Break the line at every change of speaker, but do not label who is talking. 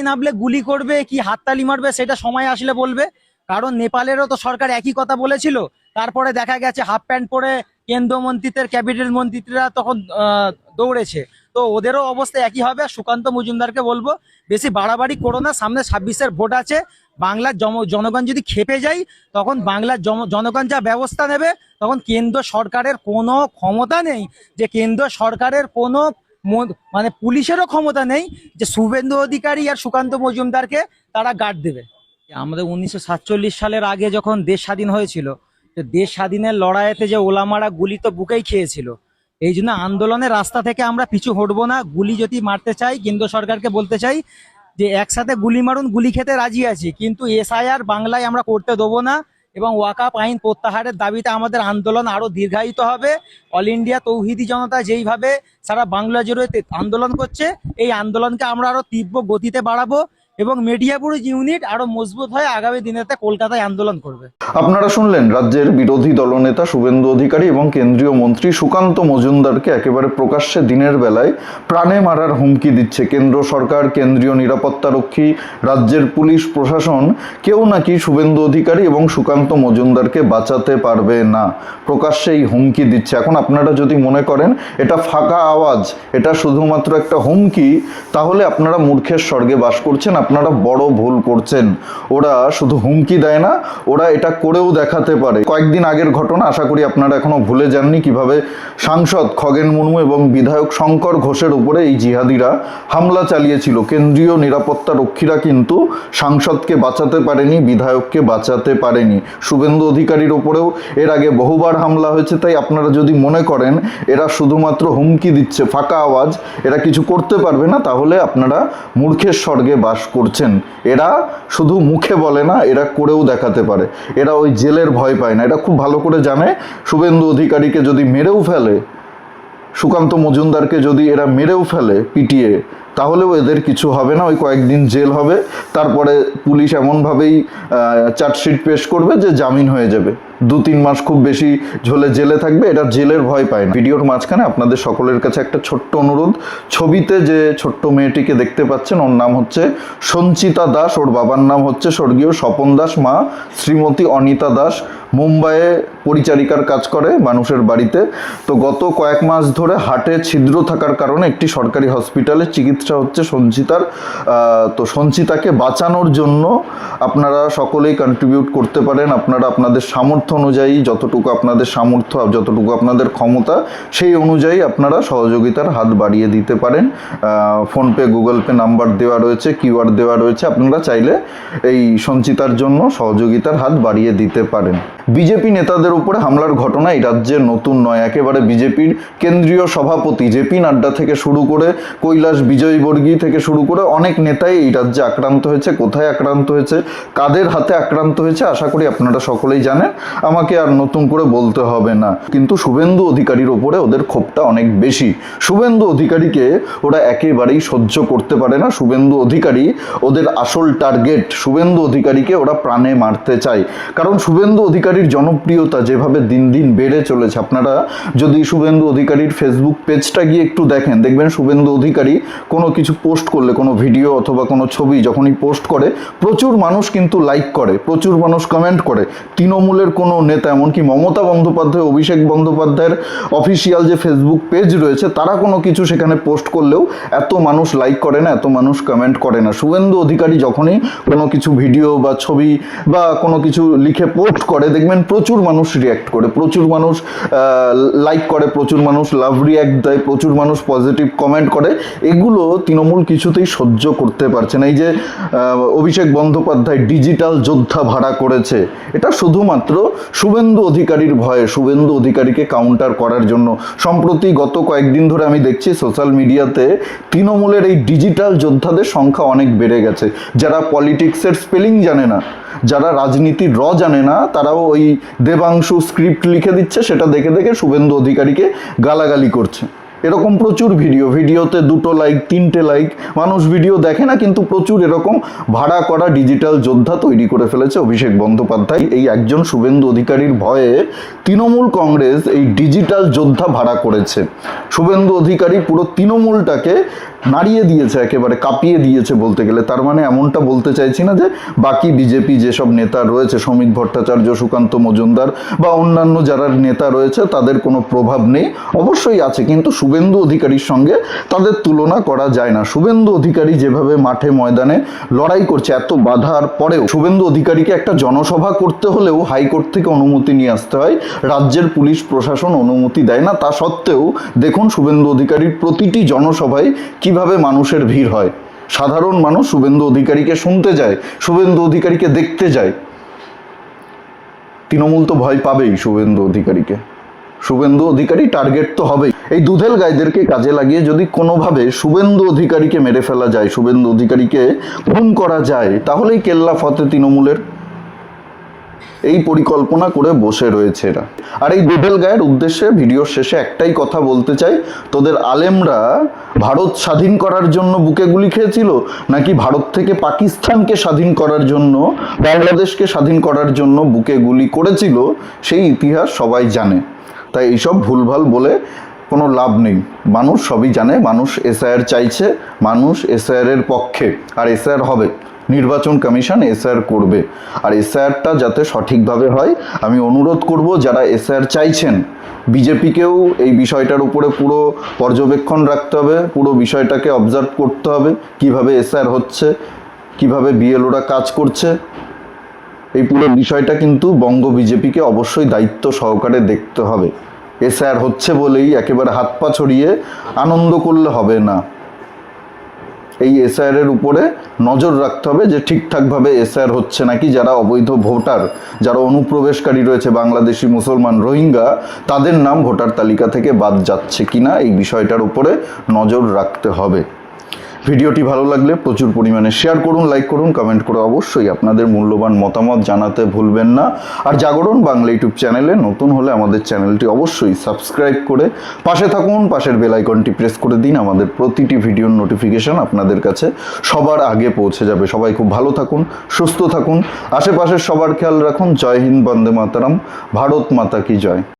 রাস্তায় নামলে গুলি করবে, কি হাততালি মারবে সেটা সময় আসলে বলবে। কারণ নেপালেরও তো সরকার একই কথা বলেছিল। তারপরে দেখা গেছে হাফ প্যান্ট পরে কেন্দ্রমন্ত্রীদের, ক্যাবিনেট মন্ত্রীরা তখন দৌড়েছে। তো ওদেরও অবস্থা একই হবে। সুকান্ত মজুমদারকে বলব, বেশি বাড়াবাড়ি করো না। সামনে ছাব্বিশের ভোট আছে। বাংলার জনগণ যদি খেপে যায় তখন বাংলার জনগণ যা ব্যবস্থা নেবে, তখন কেন্দ্র সরকারের কোনো ক্ষমতা নেই যে কেন্দ্র সরকারের কোনো মানে পুলিশেরও ক্ষমতা নেই যে শুভেন্দু অধিকারী আর সুকান্ত মজুমদারকে তারা গার্ড দেবে। আমাদের উনিশশো সাতচল্লিশ সালের আগে যখন দেশ স্বাধীন হয়েছিল, তো দেশ স্বাধীনের লড়াইতে যে ওলামারা গুলি তো বুকেই খেয়েছিল। এই জন্য আন্দোলনের রাস্তা থেকে আমরা পিছু হটবো না, গুলি যদি মারতে চাই, কেন্দ্র সরকারকে বলতে চাই যে একসাথে গুলি মারুন, গুলি খেতে রাজি আছি, কিন্তু এসআইআর বাংলায় আমরা করতে দেবো না। এবং ওয়াকাপ আইন প্রত্যাহারের দাবিতে আমাদের আন্দোলন আরও দীর্ঘায়িত হবে। অল ইন্ডিয়া তৌহিদি জনতা যেইভাবে সারা বাংলা জুড়ে আন্দোলন করছে, এই আন্দোলনকে আমরা আরও তীব্র গতিতে বাড়াবো। এবং মিডিয়াপুর ইউনিট আরও মজবুত হয়ে আগামী দিনেতে কলকাতায় আন্দোলন করবে।
আপনারা শুনলেন রাজ্যের বিরোধী দলনেতা শুভেন্দু অধিকারী এবং কেন্দ্রীয় মন্ত্রী সুকান্ত মজুমদারকে একেবারে প্রকাশ্যে দিনের বেলায় প্রাণে মারার হুমকি দিচ্ছে কেন্দ্র সরকার, কেন্দ্রীয় নিরাপত্তা রক্ষী, রাজ্যের পুলিশ প্রশাসন। কেউ নাকি শুভেন্দু অধিকারী এবং সুকান্ত মজুমদারকে বাঁচাতে পারবে না। প্রকাশ্যে এই হুমকি দিচ্ছে। এখন আপনারা যদি মনে করেন এটা ফাঁকা আওয়াজ, এটা শুধুমাত্র একটা হুমকি, তাহলে আপনারা মূর্খের স্বর্গে বাস করছেন আপনারা বড় ভুল করছেন। ওরা শুধু হুমকি দেয় না, ওরা এটা করেও দেখাতে পারে। কয়েকদিন আগের ঘটনা, আশা করি আপনারা এখনও ভুলে যাননি কীভাবে সাংসদ খগেন মুর্মু এবং বিধায়ক শঙ্কর ঘোষের উপরে এই জিহাদিরা হামলা চালিয়েছিল। কেন্দ্রীয় নিরাপত্তা রক্ষীরা কিন্তু সাংসদকে বাঁচাতে পারেনি, বিধায়ককে বাঁচাতে পারেনি। শুভেন্দু অধিকারীর ওপরেও এর আগে বহুবার হামলা হয়েছে, তাই আপনারা যদি মনে করেন এরা শুধুমাত্র হুমকি দিচ্ছে, ফাঁকা আওয়াজ, এরা কিছু করতে পারবে না, তাহলে আপনারা মূর্খের স্বর্গে বাস করছেন, এরা শুধু মুখে বলে না, এরা করেও দেখাতে পারে। এরা ওই জেলের ভয় পায় না। এটা খুব ভালো করে জানে। শুভেন্দু অধিকারীকে যদি মেরেও ফেলে, সুকান্ত মজুমদারকে যদি এরা মেরেও ফেলে, পিটিয়ে তাহলেও এদের কিছু হবে না, ওই কয়েকদিন জেল হবে, তারপরে পুলিশ এমনভাবেই চার্জশিট পেশ করবে যে জামিন হয়ে যাবে। দু তিন মাস খুব বেশি ঝোলে জেলে থাকবে, এটা জেলের ভয় পায় না। ভিডিওর মাঝখানে আপনাদের সকলের কাছে একটা ছোট্ট অনুরোধ, ছবিতে যে ছোট্ট মেয়েটিকে দেখতে পাচ্ছেন, ওর নাম হচ্ছে সঞ্চিতা দাস, ওর বাবার নাম হচ্ছে স্বর্গীয় স্বপন দাস, মা শ্রীমতী অনিতা দাস, মুম্বাইয়ে পরিচারিকার কাজ করে মানুষের বাড়িতে। তো গত কয়েক মাস ধরে হাটে ছিদ্র থাকার কারণে একটি সরকারি হসপিটালে চিকিৎসা হচ্ছে সঞ্চিতার তো সঞ্চিতাকে বাঁচানোর জন্য আপনারা সকলেই কন্ট্রিবিউট করতে পারেন। আপনারা আপনাদের সামর্থ্য অনুযায়ী যতটুকু আপনাদের সামর্থ্য যতটুকু আপনাদের ক্ষমতা, সেই অনুযায়ী আপনারা সহযোগিতার হাত বাড়িয়ে দিতে পারেন। ফোনপে, গুগল পে নাম্বার দেওয়া রয়েছে কিউআর দেওয়া রয়েছে। আপনারা চাইলে এই সঞ্চিতার জন্য সহযোগিতার হাত বাড়িয়ে দিতে পারেন। বিজেপি নেতাদের উপরে হামলার ঘটনা এই রাজ্যে নতুন নয়। একেবারে বিজেপির কেন্দ্রীয় সভাপতি, জেপি নাড্ডা থেকে শুরু করে কৈলাস বিজয়বর্গী থেকে শুরু করে অনেক নেতাই এই রাজ্যে আক্রান্ত হয়েছে, কোথায় আক্রান্ত হয়েছে, কাদের হাতে আক্রান্ত হয়েছে, আশা করি আপনারা সকলেই জানেন। আমাকে আর নতুন করে বলতে হবে না। কিন্তু শুভেন্দু অধিকারীর ওপরে ওদের ক্ষোভটা অনেক বেশি। শুভেন্দু অধিকারীকে ওরা একেবারেই সহ্য করতে পারে না। শুভেন্দু অধিকারী ওদের আসল টার্গেট, শুভেন্দু অধিকারীকে ওরা প্রাণে মারতে চায়। কারণ শুভেন্দু অধিকারীর জনপ্রিয়তা যেভাবে দিন দিন বেড়ে চলেছে, আপনারা যদি শুভেন্দু অধিকারীর ফেসবুক পেজটা গিয়ে একটু দেখেন, দেখবেন শুভেন্দু অধিকারী কোনো কিছু পোস্ট করলে, কোনো ভিডিও অথবা কোনো ছবি যখনই পোস্ট করে, প্রচুর মানুষ কিন্তু লাইক করে, প্রচুর মানুষ কমেন্ট করে। তৃণমূলের কোনো নেতা, এমনকি মমতা বন্দ্যোপাধ্যায়, অভিষেক বন্দ্যোপাধ্যায়ের অফিসিয়াল যে ফেসবুক পেজ রয়েছে, তারা কোনো কিছু সেখানে পোস্ট করলেও এত মানুষ লাইক করে না, এত মানুষ কমেন্ট করে না। শুভেন্দু অধিকারী যখনই কোনো কিছু ভিডিও বা ছবি বা কোনো কিছু লিখে পোস্ট করে, দেখবেন প্রচুর মানুষ রিয়্যাক্ট করে, প্রচুর মানুষ লাইক করে, প্রচুর মানুষ লাভ রিয়্যাক্ট দেয়, প্রচুর মানুষ পজিটিভ কমেন্ট করে। এগুলো তৃণমূল কিছুতেই সহ্য করতে পারছে না। এই যে অভিষেক বন্দ্যোপাধ্যায় ডিজিটাল যোদ্ধা ভাড়া করেছে, এটা শুধুমাত্র শুভেন্দু অধিকারীর ভয়ে, শুভেন্দু অধিকারীকে কাউন্টার করার জন্য। সম্প্রতি গত কয়েকদিন ধরে আমি দেখছি সোশ্যাল মিডিয়াতে তৃণমূলের এই ডিজিটাল যোদ্ধাদের সংখ্যা অনেক বেড়ে গেছে। যারা পলিটিক্সের স্পেলিং জানে না, যারা রাজনীতির র জানে না, তারাও ওই দেবাংশু স্ক্রিপ্ট লিখে দিচ্ছে, সেটা দেখে দেখে শুভেন্দু অধিকারীকে গালাগালি করছে। এরকম প্রচুর ভিডিও ভিডিওতে দুটো লাইক তিনটে লাইক মানুষ ভিডিও দেখে না, কিন্তু প্রচুর এরকম ভাড়া করা ডিজিটাল যোদ্ধা তৈরি করে ফেলেছে অভিষেক বন্দ্যোপাধ্যায়। এই একজন শুভেন্দু অধিকারীর ভয়ে তৃণমূল কংগ্রেস এই ডিজিটাল যোদ্ধা ভাড়া করেছে। শুভেন্দু অধিকারী পুরো তৃণমূলটাকে নাড়িয়ে দিয়েছে, একেবারে কাঁপিয়ে দিয়েছে বলতে গেলে। তার মানে এমনটা বলতে চাইছি না যে বাকি বিজেপি যেসব নেতা রয়েছে শ্রমিক ভট্টাচার্য, সুকান্ত মজুমদার বা অন্যান্য যারা নেতা রয়েছে, তাদের কোনো প্রভাব নেই। অবশ্যই আছে, কিন্তু শুভেন্দু অধিকারীর সঙ্গে তাদের তুলনা করা যায় না। শুভেন্দু অধিকারী যেভাবে মাঠে ময়দানে লড়াই করছে, এত বাধার পরেও শুভেন্দু অধিকারীকে একটা জনসভা করতে হলেও হাইকোর্ট থেকে অনুমতি নিয়ে আসতে হয়। রাজ্যের পুলিশ প্রশাসন অনুমতি দেয় না। তা সত্ত্বেও দেখুন শুভেন্দু অধিকারীর প্রতিটি জনসভায় কীভাবে মানুষের ভিড় হয়। সাধারণ মানুষ শুভেন্দু অধিকারীকে শুনতে যায়, শুভেন্দু অধিকারীকে দেখতে যায়। তৃণমূল তো ভয় পাবেই শুভেন্দু অধিকারীকে। শুভেন্দু অধিকারী টার্গেট তো হবেই। এই দুধেল গাইদেরকে কাজে লাগিয়ে যদি কোনোভাবে শুভেন্দু অধিকারীকে মেরে ফেলা যায়, শুভেন্দু অধিকারীকে খুন করা যায়, তাহলেই কেল্লা, ফতে, তৃণমূলের এই পরিকল্পনা করে বসে রয়েছে এরা। আর এই দুধেল গায়ের উদ্দেশ্যে ভিডিওর শেষে একটাই কথা বলতে চাই, তোদের আলেমরা ভারত স্বাধীন করার জন্য বুকে গুলি খেয়েছিল, নাকি ভারত থেকে পাকিস্তানকে স্বাধীন করার জন্য, বাংলাদেশকে স্বাধীন করার জন্য বুকে গুলি করেছিল, সেই ইতিহাস সবাই জানে। তাই এইসব ভুলভাল বলে কোনো লাভ নেই। মানুষ সবই জানে, মানুষ এসআইআর চাইছে, মানুষ এসআইআর এর পক্ষে। আর এসআইআর হবে। নির্বাচন কমিশন এসআইআর করবে। আর এসআইআরটা যাতে সঠিকভাবে হয়, আমি অনুরোধ করব যারা এসআইআর চাইছেন, বিজেপিকেও এই বিষয়টার উপরে পুরো পর্যবেক্ষণ রাখতে হবে, পুরো বিষয়টাকে অবজার্ভ করতে হবে, কীভাবে এসআইআর হচ্ছে, কীভাবে বিএলওরা কাজ করছে। এই পুরো বিষয়টা কিন্তু বঙ্গ বিজেপিকে অবশ্যই দায়িত্ব সহকারে দেখতে হবে। এসআর হচ্ছে বলেই একেবারে হাত পা ছড়িয়ে আনন্দ করলে হবে না। এই এসআর এর উপরে নজর রাখতে হবে যে ঠিকঠাকভাবে এসআর হচ্ছে নাকি যারা অবৈধ ভোটার, যারা অনুপ্রবেশকারী রয়েছে বাংলাদেশি মুসলমান রোহিঙ্গা, তাদের নাম ভোটার তালিকা থেকে বাদ যাচ্ছে কিনা এই বিষয়টার উপরে নজর রাখতে হবে। ভিডিওটি ভালো লাগলে প্রচুর পরিমাণে শেয়ার করুন লাইক করুন কমেন্ট করে অবশ্যই আপনাদের মূল্যবান মতামত জানাতে ভুলবেন না। আর জাগরণ বাংলা ইউটিউব চ্যানেলে নতুন হলে আমাদের চ্যানেলটি অবশ্যই সাবস্ক্রাইব করে পাশে থাকুন, পাশের বেল আইকনটি প্রেস করে দিন, আমাদের প্রতিটি ভিডিওর নোটিফিকেশন আপনাদের কাছে সবার আগে পৌঁছে যাবে। সবাই খুব ভালো থাকুন, সুস্থ থাকুন, আশেপাশের সবার খেয়াল রাখুন। জয় হিন্দ, বন্দে মাতারাম, ভারত মাতা কি জয়।